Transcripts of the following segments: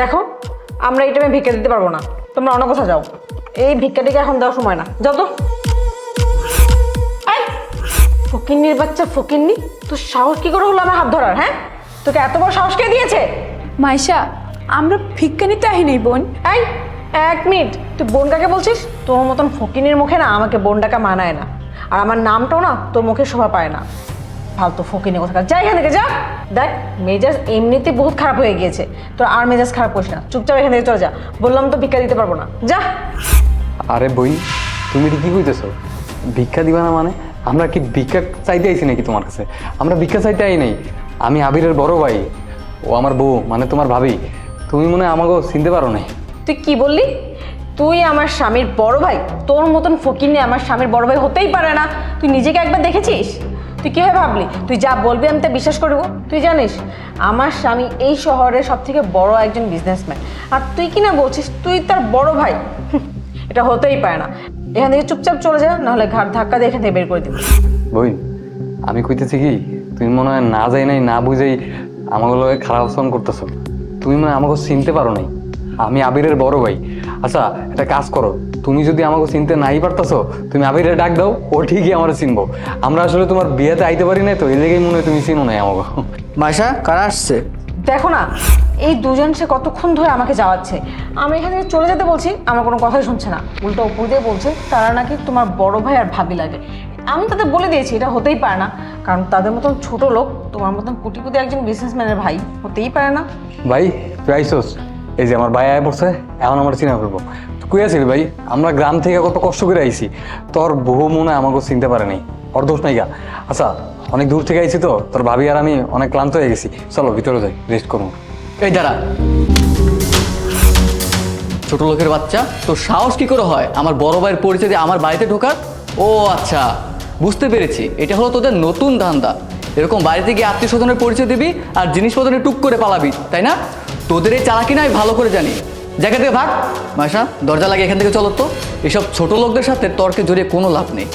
দেখো আমরা এই টাইমে ভিক্ষা দিতে পারব না। তোমরা অন্য কোথাও যাও। এই ভিক্ষাটিকে এখন দেওয়ার সময় না। যাও তো। এই, ফকিন্নির বাচ্চা ফকিন্নি তোর সাহস কি করে হলো আমার হাত ধরার হ্যাঁ? তোকে এত বড় সাহস কে দিয়েছে? মাইশা আমরা ভিক্ষা নিতে আহিনি বোন। এই এক মিনিট। তুই বোন কাকে বলছিস? তোর মতন ফকিনের মুখে না আমাকে বোন ডাকা মানায় না। আর আমার নামটাও না তোর মুখে শোভা পায় না। ফালতু ফকিনের কথা যা এখান থেকে যা। দেখ মেজাজ এমনিতে বহুত খারাপ হয়ে গিয়েছে। তোর আর মেজাজ খারাপ করিস না। চুপচাপ এখান থেকে চলে যা। বললাম তো ভিক্ষা দিতে পারব না। যা। আরে বই তুমি কি কইতেছো? ভিক্ষা দিবা না মানে? আমরা কি ভিক্ষা চাইতে আইছি নাকি তোমার কাছে? আমরা ভিক্ষা চাইতে আই নাই। আমি আবিরের বড় ভাই। ও আমার বউ মানে তোমার ভাবি। তুমি মনে হয় আমাকে চিনতে পারো নাই। তুই কি বললি? তুই আমার স্বামীর বড় ভাই? তোর মতন ফকিনে আমার স্বামীর বড় ভাই হতেই পারে না। তুই নিজেকে একবার দেখেছিস? তুই কীভাবে ভাবলি? তুই যা বলবি আমি তা বিশ্বাস করব। তুই জানিস, আমার স্বামী এই শহরের সব থেকে বড় একজন বিজনেসম্যান আর তুই কি না বলছিস? তুই তার বড় ভাই। এটা হতেই পারে না। এখান থেকে চুপচাপ চলে যা, নাহলে ঘাট ধাক্কা দিয়ে এখান থেকে বের করে দিবি। বই, আমি কইতেছি কি, তুমি মনে হয় না যাই নাই, না বুঝেই আমাকে লগে খারাপ আচরণ করতেছো। তুমি মনে আমাকে চিনতে পারো নাই। আমি আবিরের বড় ভাই। আচ্ছা একটা কাজ করো। তুমি যদি আমাকে চিনতে নাই পারতাছো তুমি আবিরের ডাক দাও ও ঠিকই আমার চিনবো। আমরা আসলে তোমার বিয়েতে আইতে পারি নাই তো এই লেগেই মনে হয় তুমি চিনো নাই আমাকে। মাইশা কারা আসছে? দেখো না এই দুজন সে কতক্ষণ ধরে আমাকে যাওয়াচ্ছে। আমি এখানে চলে যেতে বলছি আমার কোনো কথাই শুনছে না। উল্টো উপর দিয়ে বলছে তারা নাকি তোমার বড় ভাই আর ভাবি লাগে। আমি তাদের বলে দিয়েছি এটা হতেই পারে না। কারণ তাদের মতন ছোট লোক তোমার মতন কুটিপুটি একজন বিজনেসম্যানের ভাই হতেই পারে না। ভাই তুই আইসোস? এই যে আমার ভাই আয় পড়ছে, এখন আমার চিনা করব। তুই আছিস ভাই? আমরা গ্রাম থেকে কত কষ্ট করে আইছি। তোর বহু মনে আমাকে চিনতে পারে নাই দোষ নাই গা। আচ্ছা অনেক দূর থেকে আইছি তো। তোর ভাবি আর আমি অনেক ক্লান্ত হয়ে গেছি। চলো, ভিতরে যাই রেস্ট করব এই দাঁড়া। ছোট লোকের বাচ্চা, তোর সাহস কি করে হয়? আমার বড় ভাইয়ের পরিচয় দিয়ে আমার বাড়িতে ঢোকার? ও আচ্ছা বুঝতে পেরেছি। এটা হলো তোদের নতুন ধান্দা। এরকম বাড়িতে গিয়ে আত্মীয় স্বজনের পরিচয় দিবি আর জিনিসপত্র টুক করে পালাবি, তাই না? তোদের এই চালাকি না আমি ভালো করে জানি। জায়গা থেকে ভাগ। মাসা দরজা লাগে এখান থেকে চলো তো। এসব ছোট লোকদের সাথে তর্কে জড়িয়ে কোনো লাভ নেই।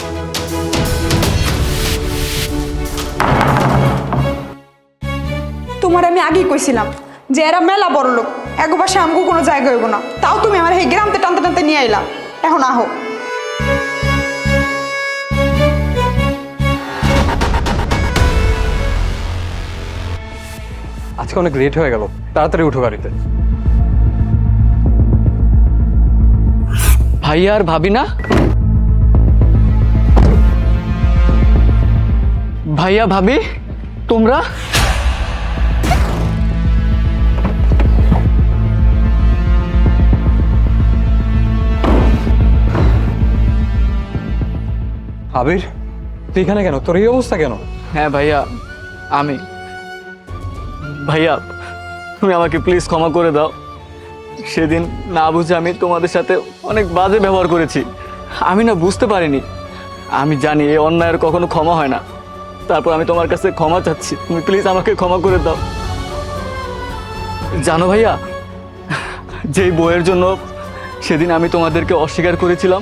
তোমার আমি আগেই কইছিলাম যে এরা মেলা বড় লোক এক পাশে আমগো কোনো জায়গা হইব না। তাও তুমি আমার এই গ্রামতে টানতে টানতে নিয়ে আইলা। এখন আহো। আজকে অনেক লেট হয়ে গেল। তাড়াতাড়ি উঠো গাড়িতে। ভাইয়া আর ভাবি না? ভাইয়া, ভাবি, তোমরা? আবির, তুই এখানে কেন? তোর এই অবস্থা কেন? হ্যাঁ ভাইয়া, আমি। ভাইয়া, তুমি আমাকে প্লিজ ক্ষমা করে দাও। সেদিন না বুঝে আমি তোমাদের সাথে অনেক বাজে ব্যবহার করেছি। আমি না বুঝতে পারিনি। আমি জানি এই অন্যায়ের কখনো ক্ষমা হয় না। তারপর আমি তোমার কাছে ক্ষমা চাচ্ছি। তুমি প্লিজ আমাকে ক্ষমা করে দাও। জানো ভাইয়া, যেই বইয়ের জন্য সেদিন আমি তোমাদেরকে অস্বীকার করেছিলাম,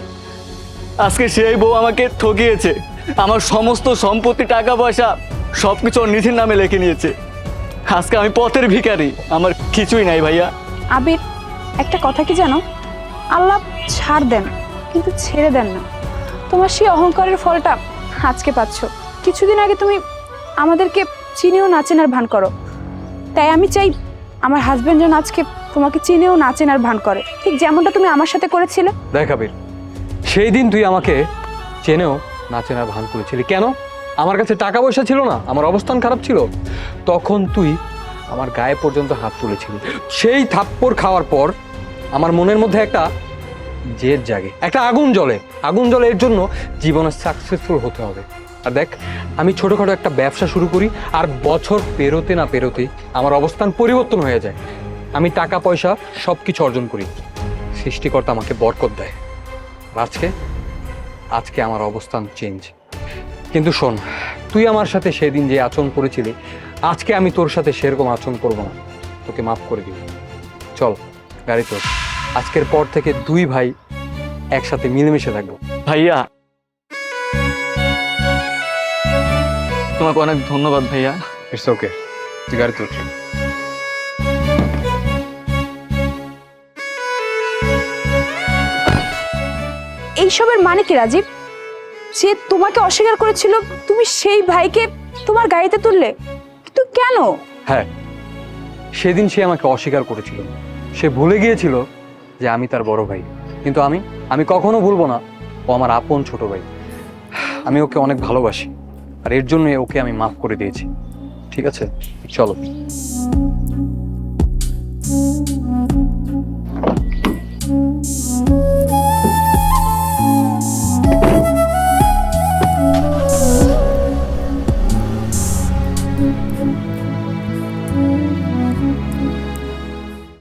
আজকে সেই বউ আমাকে ঠকিয়েছে। আমার সমস্ত সম্পত্তি টাকা পয়সা সব কিছু ওর নামে লিখে নিয়েছে। আজকে আমি পথের ভিখারি। আমার কিছুই নাই ভাইয়া। আবির একটা কথা কি জানো? আল্লাহ ছাড় দেন কিন্তু ছেড়ে দেন না। তোমার সেই অহংকারের ফলটা আজকে পাচ্ছ। কিছুদিন আগে তুমি আমাদেরকে চিনেও না চেনার ভান করো। তাই আমি চাই আমার হাজবেন্ড যেন আজকে তোমাকে চিনেও না চেনার ভান করে। ঠিক যেমনটা তুমি আমার সাথে করেছিলে। দেখ আবির সেই দিন তুই আমাকে চেনেও না চেনার ভান করেছিলি। কেন? আমার কাছে টাকা পয়সা ছিল না, আমার অবস্থান খারাপ ছিল। তখন তুই আমার গায়ে পর্যন্ত হাত তুলেছিলি। সেই থাপ্পড় খাওয়ার পর আমার মনের মধ্যে একটা জেদ জাগে, একটা আগুন জ্বলে। আগুন জ্বলে এর জন্য জীবনে সাকসেসফুল হতে হবে। আর দেখ, আমি ছোটোখাটো একটা ব্যবসা শুরু করি, আর বছর পেরোতে না পেরোতে আমার অবস্থান পরিবর্তন হয়ে যায়। আমি টাকা, পয়সা সব কিছু অর্জন করি। সৃষ্টিকর্তা আমাকে বরকত দেয়। আজকে আজকে আমার অবস্থান চেঞ্জ কিন্তু শোন তুই আমার সাথে সেদিন যে আচরণ করেছিলি আজকে আমি তোর সাথে সেরকম আচরণ করব না। তোকে মাফ করে দিব। চল গাড়ি চল। আজকের পর থেকে দুই ভাই একসাথে মিলেমিশে থাকব। ভাইয়া। তোমাকে অনেক ধন্যবাদ ভাইয়া। ইটস ওকে তুই গাড়িতে উঠলি এইসবের মানে কি রাজীব? যে তোমাকে অস্বীকার করেছিল, তুমি সেই ভাইকে তোমার গাড়িতে তুললে। কিন্তু কেন? হ্যাঁ সেদিন সে আমাকে অস্বীকার করেছিল। সে ভুলে গিয়েছিল যে আমি তার বড় ভাই। কিন্তু আমি আমি কখনো ভুলবো না, ও আমার আপন ছোট ভাই। আমি ওকে অনেক ভালোবাসি, আর এর জন্য ওকে আমি মাফ করে দিয়েছি। ঠিক আছে? চলো।